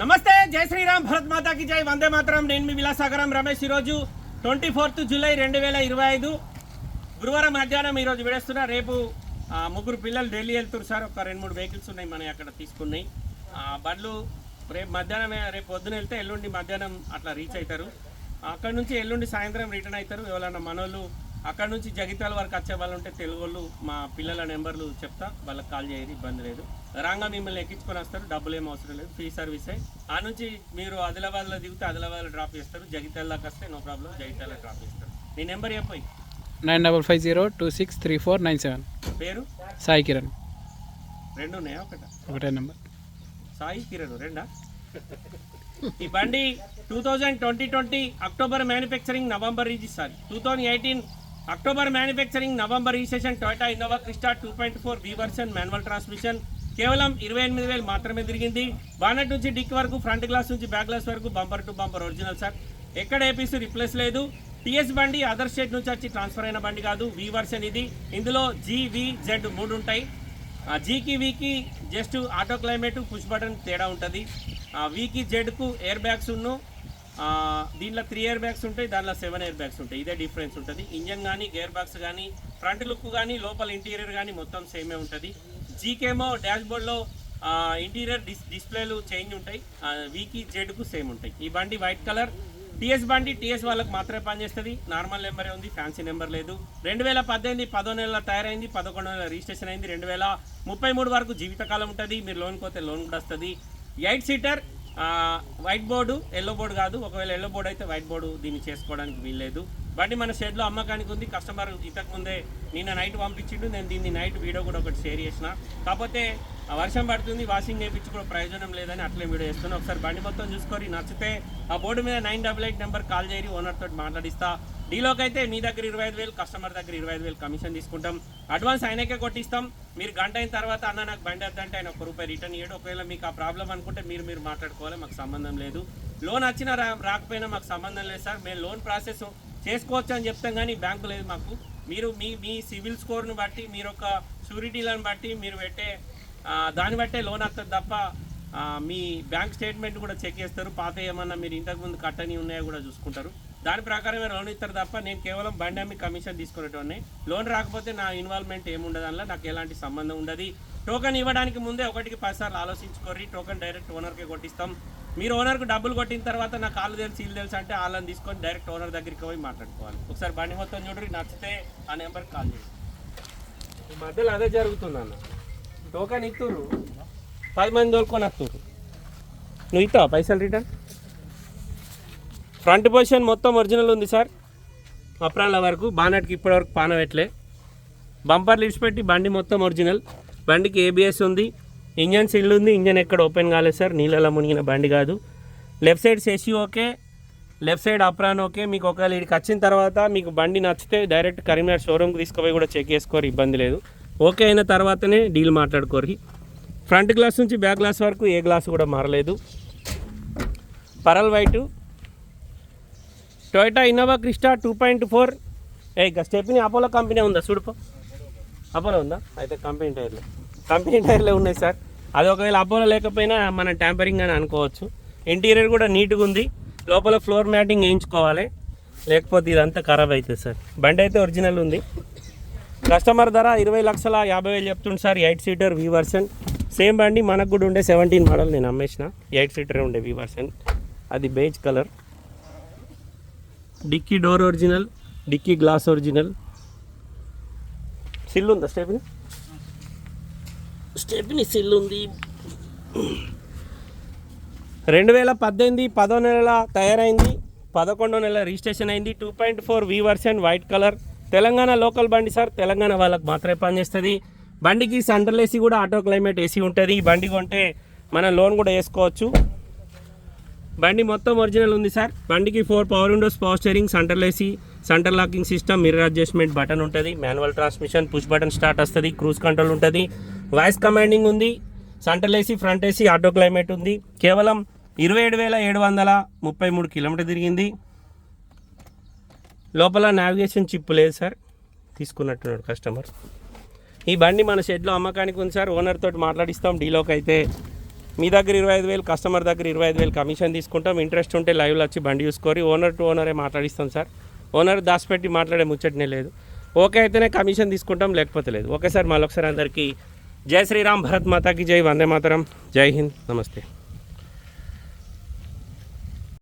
నమస్తే జై శ్రీరామ్ భరత్ మాతాకి జై వందే మాత్రం. నేను మీ విలాసాగరం రమేష్. ఈరోజు ట్వంటీ ఫోర్త్ జూలై రెండు వేల ఇరవై ఐదు గురువారం మధ్యాహ్నం ఈరోజు విడేస్తున్నా రేపు ముగ్గురు పిల్లలు ఢిల్లీ వెళ్తున్నారు సార్. ఒక రెండు మూడు వెహికల్స్ ఉన్నాయి మనం అక్కడ తీసుకున్నాయి. బండ్లు రేపు మధ్యాహ్నమే రేపు పొద్దున వెళ్తే ఎల్లుండి మధ్యాహ్నం అట్లా రీచ్ అవుతారు. అక్కడ నుంచి ఎల్లుండి సాయంత్రం రిటర్న్ అవుతారు. ఎవరైనా మనోళ్ళు అక్కడ నుంచి జగిత్యాల వరకు వచ్చే వాళ్ళు ఉంటే తెలుగు వాళ్ళు మా పిల్లల నెంబర్లు చెప్తా వాళ్ళకి కాల్ చేయరు ఇబ్బంది లేదు. రాగా మిమ్మల్ని ఎక్కించుకొని వస్తారు డబ్బులు ఏం అవసరం లేదు ఫ్రీ సర్వీసే. ఆ నుంచి మీరు ఆదిలాబాద్లో దిగితే ఆదిలాబాద్లో డ్రాప్ చేస్తారు జగిత్యాల దాకా వస్తే నో ప్రాబ్లం జగిత్యాల డ్రాప్ చేస్తారు. నీ నెంబర్ చెప్పి nine double five zero two six three four nine seven. పేరు? సాయి కిరణ్. రెండు ఉన్నాయా ఒకట? ఒకటే నెంబర్. సాయి కిరణ్ రెండా? ఈ బండి two thousand twenty twenty October manufacturing November register two thousand eighteen October manufacturing November registration Toyota Innova Crysta two point four V version manual transmission. కేవలం ఇరవై ఎనిమిది వేలు మాత్రమే తిరిగింది. బానెట్ నుంచి డిక్ వరకు ఫ్రంట్ గ్లాస్ నుంచి బ్యాక్ గ్లాస్ వరకు bumper to bumper original sir. ఎక్కడ ఏపీసీ రిప్లేస్ లేదు. టీఎస్ బండి అదర్ స్టేట్ నుంచి వచ్చి ట్రాన్స్ఫర్ అయిన బండి కాదు. వి వర్షన్ ఇది. ఇందులో జీవి జెడ్ మూడు ఉంటాయి. జీకి వీకి just auto climate push button తేడా ఉంటుంది. ఆ వీకి జెడ్కు ఎయిర్ బ్యాగ్స్ ఉన్ను. దీంట్లో త్రీ ఇయర్ బ్యాగ్స్ ఉంటాయి దాంట్లో సెవెన్ ఇయర్ బ్యాగ్స్ ఉంటాయి. ఇదే డిఫరెన్స్ ఉంటుంది. ఇంజన్ కానీ గేర్ బాక్స్ కానీ ఫ్రంట్ లుక్ కానీ లోపల ఇంటీరియర్ కానీ మొత్తం సేమే ఉంటుంది. జీకేమో డాష్ బోర్డ్లో ఇంటీరియర్ డిస్ డిస్ప్లేలు చేంజ్ ఉంటాయి. వీకి జెడ్కు సేమ్ ఉంటాయి. ఈ బండి వైట్ కలర్. టీఎస్ బండి టీఎస్ వాళ్ళకి మాత్రమే పనిచేస్తుంది. నార్మల్ నెంబరే ఉంది ఫ్యాన్సీ నెంబర్ లేదు. రెండు వేల పద్దెనిమిది పదో నెలల తయారైంది పదకొండు నెలల రిజిస్ట్రేషన్ అయింది. రెండు వేల ముప్పై మూడు వరకు జీవితకాలం ఉంటుంది. మీరు లోన్ పోతే లోన్ కూడా వస్తుంది. Eight seater white board yellow board కాదు. ఒకవేళ ఎల్లో బోర్డు అయితే వైట్ బోర్డు దీన్ని చేసుకోవడానికి వీల్లేదు. బండి మన షెడ్లో అమ్మకానికి ఉంది. కస్టమర్ ఇంతకుముందే నిన్న నైట్ పంపించిండు. నేను దీన్ని నైట్ వీడియో కూడా ఒకటి షేర్ చేసిన. కాకపోతే వర్షం పడుతుంది. వాషింగ్ చేయించి కూడా ప్రయోజనం లేదని అట్లే వీడియో చేస్తున్నాను ఒకసారి బండి మొత్తం చూసుకొని నచ్చితే ఆ బోర్డు మీద nine double eight number call చేయరి owner తోటి మాట్లాడిస్తా. డీలోకి అయితే మీ దగ్గర ఇరవై ఐదు వేలు కస్టమర్ దగ్గర ఇరవై ఐదు వేలు కమిషన్ తీసుకుంటాం. అడ్వాన్స్ ఆయనకే కొట్టిస్తాం. మీరు గంట అయిన తర్వాత అన్న నాకు బండి వద్దంటే ఆయన ఒక రూపాయి రిటర్న్ ఇవ్వడు ఒకవేళ మీకు ఆ ప్రాబ్లం అనుకుంటే మీరు మీరు మాట్లాడుకోవాలి మాకు సంబంధం లేదు. లోన్ వచ్చినా రా రాకపోయినా మాకు సంబంధం లేదు సార్. మేము లోన్ ప్రాసెస్ చేసుకోవచ్చు అని చెప్తాం కానీ బ్యాంకు లేదు మాకు. మీరు మీ మీ సివిల్ స్కోర్ను బట్టి మీరు ఒక షూరిటీలను బట్టి మీరు పెట్టే దాన్ని బట్టే లోన్ వస్తుంది తప్ప మీ బ్యాంక్ స్టేట్మెంట్ కూడా చెక్ చేస్తారు. పాత ఏమన్నా మీరు ఇంతకుముందు కట్టని ఉన్నాయో కూడా చూసుకుంటారు. దాని ప్రకారమే లోన్ ఇస్తారు తప్ప నేను కేవలం బండి అమ్మి కమిషన్ తీసుకునేటోడిని. లోన్ రాకపోతే నా ఇన్వాల్వ్మెంట్ ఏముండదు అందులో నాకు ఎలాంటి సంబంధం ఉండదు. టోకెన్ ఇవ్వడానికి ముందే ఒకటికి పదిసార్లు ఆలోచించుకోర్రి టోకెన్ డైరెక్ట్ ఓనర్కే కొట్టిస్తాం. మీరు ఓనర్కు డబ్బులు కొట్టిన తర్వాత నా కాళ్ళు తెలిసి ఇల్లు తెలుసు అంటే వాళ్ళని తీసుకొని డైరెక్ట్ ఓనర్ దగ్గరికి పోయి మాట్లాడుకోవాలి. ఒకసారి బండి మొత్తం చూడరి నచ్చితే ఆ నెంబర్కి కాల్ చేయండి. ఈ మధ్యలో అదే జరుగుతుంది అన్న. టోకెన్ ఇస్తురు పది మంది తోలుకొని వస్తురు నువ్వు ఇస్తావా పైసలు రిటర్న్? ఫ్రంట్ పొజిషన్ మొత్తం ఒరిజినల్ ఉంది సార్. అప్రాల వరకు బానట్కి ఇప్పటివరకు పాన బంపర్ బంపర్లు పెట్టి బండి మొత్తం ఒరిజినల్. బండికి ఏబిఎస్ ఉంది. ఇంజన్ సిల్ ఉంది. ఇంజన్ ఎక్కడ ఓపెన్ కాలేదు సార్. నీళ్ళలో మునిగిన బండి కాదు. Left side సెసి okay. Left side apron okay. మీకు ఒకవేళ ఇక్కడికి వచ్చిన తర్వాత మీకు బండి నచ్చితే డైరెక్ట్ కరీంనగర్ షోరూమ్కి తీసుకుపోయి కూడా చెక్ చేసుకోరు. ఇబ్బంది లేదు. ఓకే అయిన తర్వాతనే డీల్ మాట్లాడుకోరు ఫ్రంట్ గ్లాస్ నుంచి బ్యాక్ గ్లాస్ వరకు ఏ గ్లాస్ కూడా మారలేదు. Pearl white. Toyota Innova Crysta two point four ఏ ఇక స్టెప్ని అపోలో కంపెనీ ఉందా? చూడుపో అపోలో ఉందా? అయితే కంపెనీ టైర్లు. కంపెనీ టైర్లే ఉన్నాయి సార్. అది ఒకవేళ అపోలో లేకపోయినా మనం ట్యాంపరింగ్ అని అనుకోవచ్చు. ఇంటీరియర్ కూడా నీట్గా ఉంది. లోపల ఫ్లోర్ మ్యాటింగ్ వేయించుకోవాలి. లేకపోతే ఇదంతా ఖరాబ్ అవుతుంది సార్. బండి అయితే ఒరిజినల్ ఉంది. కస్టమర్ ధర ఇరవై లక్షల యాభై వేలు చెప్తుంది sir. Eight seater V version same బండి మనకు కూడా ఉండే సెవెంటీన్ మోడల్ నేను అమ్మేసిన. ఎయిట్ సీటర్ ఉండే వి వర్షన్ అది beige colour dicky door original dicky glass original. Sill ఉందా స్టెప్ని స్టెప్ని సిల్ ఉంది. రెండు వేల పద్దెనిమిది పదో నెలల తయారైంది. పదకొండో నెల రిజిస్ట్రేషన్ అయింది. Two point four V version white colour Telangana local బండి సార్ తెలంగాణ వాళ్ళకి మాత్రమే పనిచేస్తుంది బండికి సెంట్రల్ ఏసీ కూడా ఆటో క్లైమేట్ ఏసీ ఉంటుంది. ఈ బండి కొంటే మనం లోన్ కూడా వేసుకోవచ్చు. బండి మొత్తం ఒరిజినల్ ఉంది సార్. బండికి four power windows power steering centre AC centre locking system mirror adjustment button ఉంటుంది manual transmission push button start వస్తుంది క్రూజ్ కంట్రోల్ ఉంటుంది. వాయిస్ కమాండింగ్ ఉంది centre AC front AC auto climate ఉంది. కేవలం ఇరవై ఏడు వేల ఏడు వందల ముప్పై మూడు కిలోమీటర్ తిరిగింది. లోపల నావిగేషన్ చిప్ లేదు సార్. తీసుకున్నట్టున్నాడు కస్టమర్ ఈ బండి మన షెడ్లో అమ్మకానికి ఉంది సార్. ఓనర్ తోటి మాట్లాడిస్తాం డీలోకి అయితే. మీ దగ్గర ఇరవై ఐదు వేలు కస్టమర్ దగ్గర ఇరవై ఐదు వేలు కమిషన్ తీసుకుంటాం. ఇంట్రెస్ట్ ఉంటే లైవ్లో వచ్చి బండి చూసుకొని ఓనర్ టు ఓనరే మాట్లాడిస్తాం సార్. ఓనర్ దాచిపెట్టి మాట్లాడే ముచ్చటనే లేదు. ఓకే అయితేనే కమిషన్ తీసుకుంటాం లేకపోతే లేదు. ఓకే సార్ మళ్ళొకసారి అందరికీ జై శ్రీరామ్ భరత్ మాతాకి జై వందే మాతరం. జై హింద్. నమస్తే.